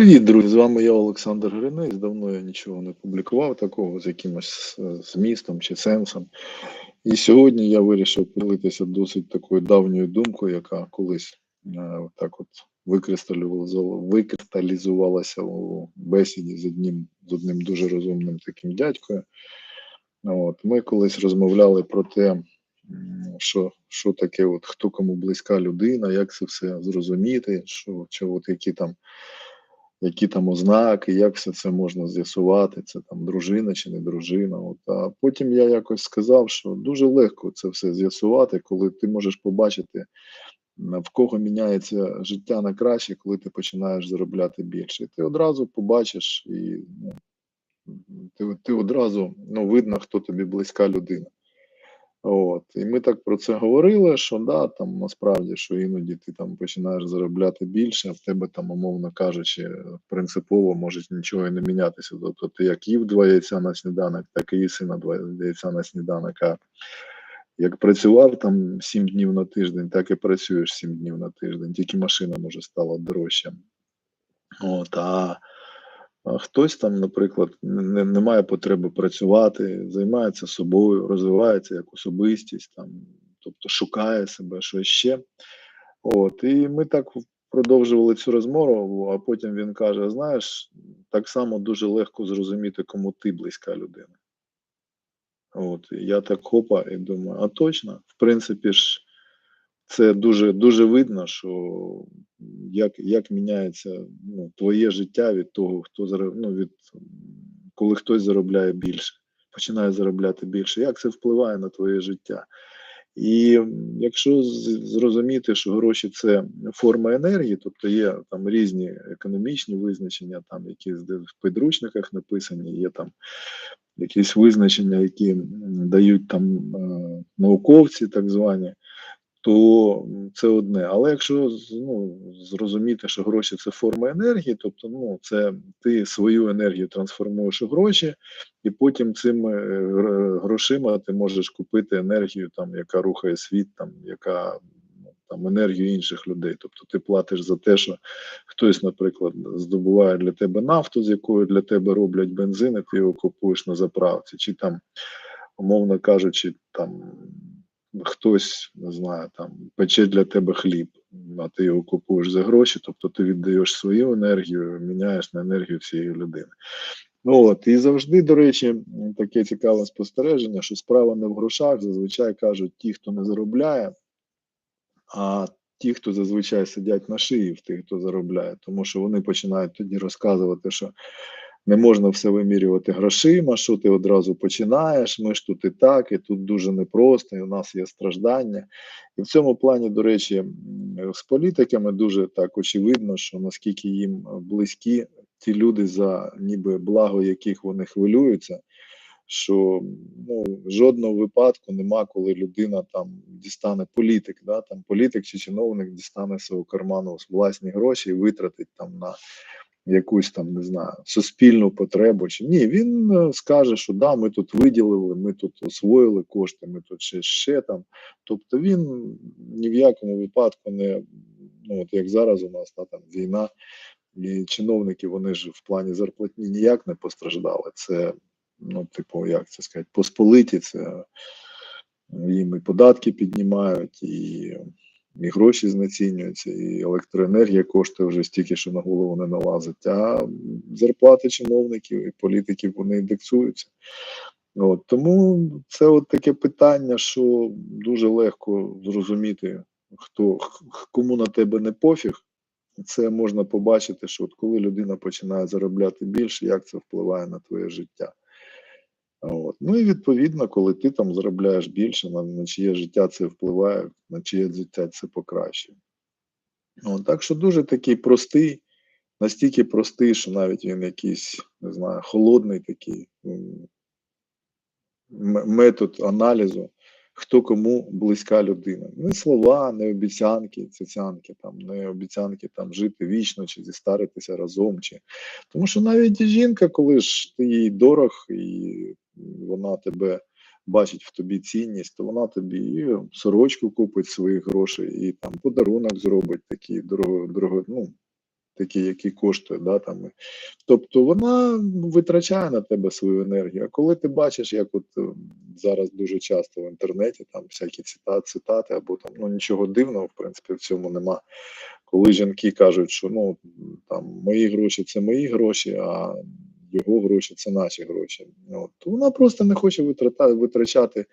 Привіт, друзі! З вами я, Олександр Гринець. Давно я нічого не публікував такого з якимось змістом чи сенсом. І сьогодні я вирішив поділитися досить такою давньою думкою, яка колись е, так от викристалізувалася у бесіді з одним, з одним дуже розумним таким дядькою. От, ми колись розмовляли про те, що, що таке, от, хто кому близька людина, як це все зрозуміти, що, чи от які там які там ознаки, як все це можна з'ясувати, це там дружина чи не дружина. От. А потім я якось сказав, що дуже легко це все з'ясувати, коли ти можеш побачити, в кого міняється життя на краще, коли ти починаєш заробляти більше. Ти одразу побачиш, і ну, ти, ти одразу ну, видно, хто тобі близька людина. От, і ми так про це говорили, що да, там насправді, що іноді ти там починаєш заробляти більше, а в тебе там, умовно кажучи, принципово може нічого і не мінятися. Тобто ти як їв два яйця на сніданок, так і їси на два яйця на сніданок. А як працював там сім днів на тиждень, так і працюєш сім днів на тиждень, тільки машина може стала дорожча. От, а хтось там, наприклад, не, не має потреби працювати, займається собою, розвивається як особистість, там, тобто шукає себе, що ще. От, і ми так продовжували цю розмову, а потім він каже: знаєш, так само дуже легко зрозуміти, кому ти близька людина. От, я так хопа і думаю, а точно, в принципі ж, це дуже дуже видно, що як, як міняється ну, твоє життя від того, хто ну, від коли хтось заробляє більше, починає заробляти більше, як це впливає на твоє життя. І якщо зрозуміти, що гроші це форма енергії, тобто є там різні економічні визначення, там які з- в підручниках написані, є там якісь визначення, які дають там е, науковці, так звані, то це одне. Але якщо ну, зрозуміти, що гроші це форма енергії, тобто ну, це ти свою енергію трансформуєш у гроші, і потім цими е, грошима ти можеш купити енергію, там, яка рухає світ, там, яка ну, там, енергію інших людей. Тобто ти платиш за те, що хтось, наприклад, здобуває для тебе нафту, з якою для тебе роблять бензин, і ти його купуєш на заправці, чи там, умовно кажучи, там хтось не знаю, там пече для тебе хліб, а ти його купуєш за гроші, тобто ти віддаєш свою енергію, міняєш на енергію цієї людини. Ну от і завжди, до речі, таке цікаве спостереження, що справа не в грошах, зазвичай кажуть ті, хто не заробляє, а ті, хто зазвичай сидять на шиї в тих, хто заробляє, тому що вони починають тоді розказувати, що не можна все вимірювати грошима, що ти одразу починаєш, ми ж тут і так, і тут дуже непросто, і у нас є страждання. І в цьому плані, до речі, з політиками дуже так очевидно, що наскільки їм близькі ті люди, за ніби благо яких вони хвилюються, що ну, жодного випадку нема, коли людина там дістане політик, да, там політик чи чиновник дістане свого карману власні гроші і витратить там на якусь там, не знаю, суспільну потребу. Чи ні, він е, скаже, що да, ми тут виділили, ми тут освоїли кошти, ми тут ще, ще там. Тобто він ні в якому випадку не, ну от як зараз у нас та, там війна, і чиновники вони ж в плані зарплатні ніяк не постраждали. Це, ну, типу, як це сказати, посполиті, це їм і податки піднімають, і, і гроші знецінюються, і електроенергія коштує вже стільки, що на голову не налазить. А зарплати чиновників і політиків вони індексуються. От, тому це от таке питання, що дуже легко зрозуміти, хто кому на тебе не пофіг. Це можна побачити, що от коли людина починає заробляти більше, як це впливає на твоє життя. От. Ну і відповідно, коли ти там заробляєш більше, на, на чиє життя це впливає, на чиє життя це покращує. От, так що дуже такий простий, настільки простий, що навіть він якийсь, не знаю, холодний такий метод аналізу, хто кому близька людина. Не слова, не обіцянки, цяцянки, там, не обіцянки там жити вічно чи зістаритися разом. Чи... Тому що навіть жінка, коли ж ти їй дорог, і вона тебе бачить в тобі цінність, то вона тобі сорочку купить своїх грошей, і там подарунок зробить такий дорого, дорого, ну, такий, який коштує. Да, там. Тобто вона витрачає на тебе свою енергію. А коли ти бачиш, як от е, зараз дуже часто в інтернеті там всякі цита, цитати, або там ну нічого дивного, в принципі, в цьому нема. Коли жінки кажуть, що ну там мої гроші це мої гроші, а його гроші це наші гроші. От, то вона просто не хоче витрата, витрачати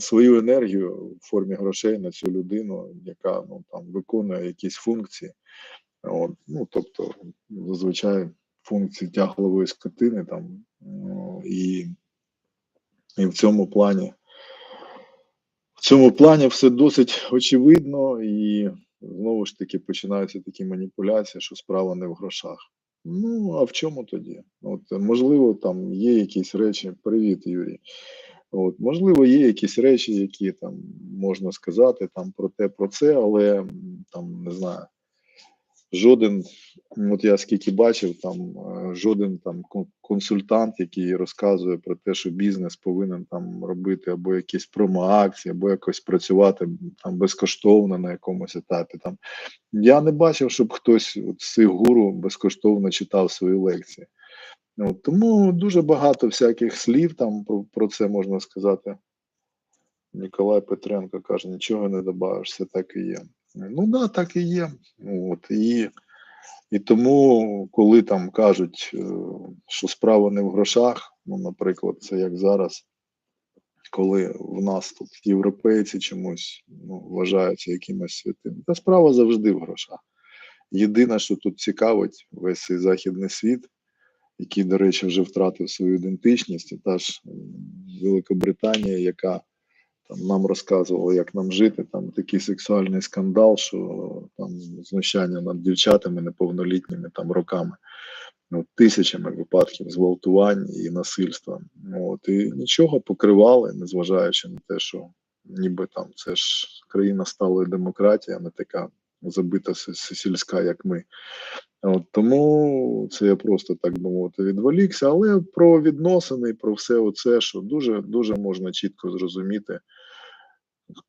свою енергію в формі грошей на цю людину, яка ну там виконує якісь функції. От, ну тобто, зазвичай функції тяглової скотини там ну, і, і в цьому плані. В цьому плані все досить очевидно, і знову ж таки починаються такі маніпуляції, що справа не в грошах. Ну, а в чому тоді? От, можливо, там є якісь речі. Привіт, Юрій. От, можливо, є якісь речі, які там можна сказати там про те, про це, але там не знаю. Жоден, от я скільки бачив, там е, жоден там консультант, який розказує про те, що бізнес повинен там робити або якісь промо-акції, або якось працювати там безкоштовно на якомусь етапі. Там я не бачив, щоб хтось от з цих безкоштовно читав свої лекції. От, тому дуже багато всяких слів там про, про це можна сказати. Ніколай Петренко каже, нічого не добавиш, все так і є. Ну да, так і є. От, і, і тому, коли там кажуть, е, що справа не в грошах, ну, наприклад, це як зараз, коли в нас тут європейці чомусь ну, вважаються якимось святим, та справа завжди в грошах. Єдине, що тут цікавить весь цей західний світ, який, до речі, вже втратив свою ідентичність, і та ж Великобританія, яка там нам розказувала, як нам жити, там такий сексуальний скандал, що там знущання над дівчатами неповнолітніми там роками, ну, тисячами випадків зґвалтувань і насильства. От, і нічого покривали, незважаючи на те, що ніби там це ж країна сталої демократії, а не така забита сільська, як ми. От, тому це я просто так би мовити відволікся, але про відносини, про все оце, що дуже дуже можна чітко зрозуміти,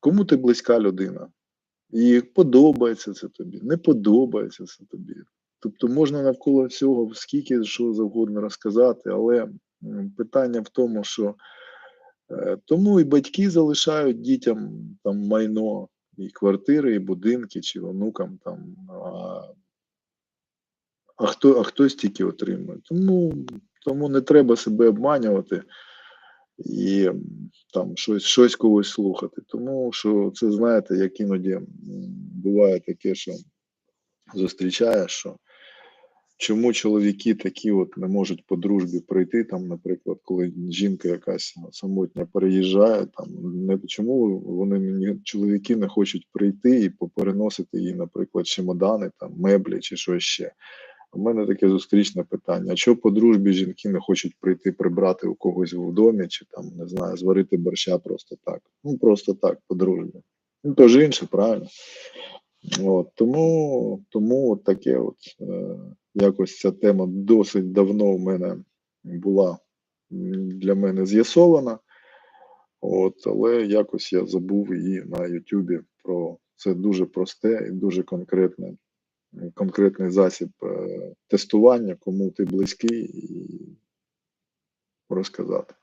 кому ти близька людина, і подобається це тобі, не подобається це тобі. Тобто можна навколо всього скільки що завгодно розказати, але питання в тому, що е, тому і батьки залишають дітям там майно, і квартири, і будинки, чи онукам там. А, а хто, а хтось тільки отримує. Тому, тому не треба себе обманювати і там щось, щось когось слухати. Тому що це знаєте, як іноді буває таке, що зустрічаєш, що чому чоловіки такі от не можуть по дружбі прийти, там, наприклад, коли жінка якась самотня переїжджає, там не чому вони мені чоловіки не хочуть прийти і попереносити їй, наприклад, чемодани, там меблі чи щось ще. У мене таке зустрічне питання: чого по дружбі жінки не хочуть прийти прибрати у когось в домі, чи там не знаю, зварити борща просто так? Ну просто так, по дружбі. Ну то ж інше, правильно. От, тому, тому от таке от е, якось ця тема досить давно в мене була для мене з'ясована. От, але якось я забув її на Ютубі про це дуже просте і дуже конкретне, конкретний засіб е, тестування, кому ти близький, і розказати.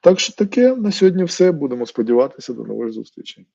Так що таке на сьогодні все. Будемо сподіватися до нових зустрічей.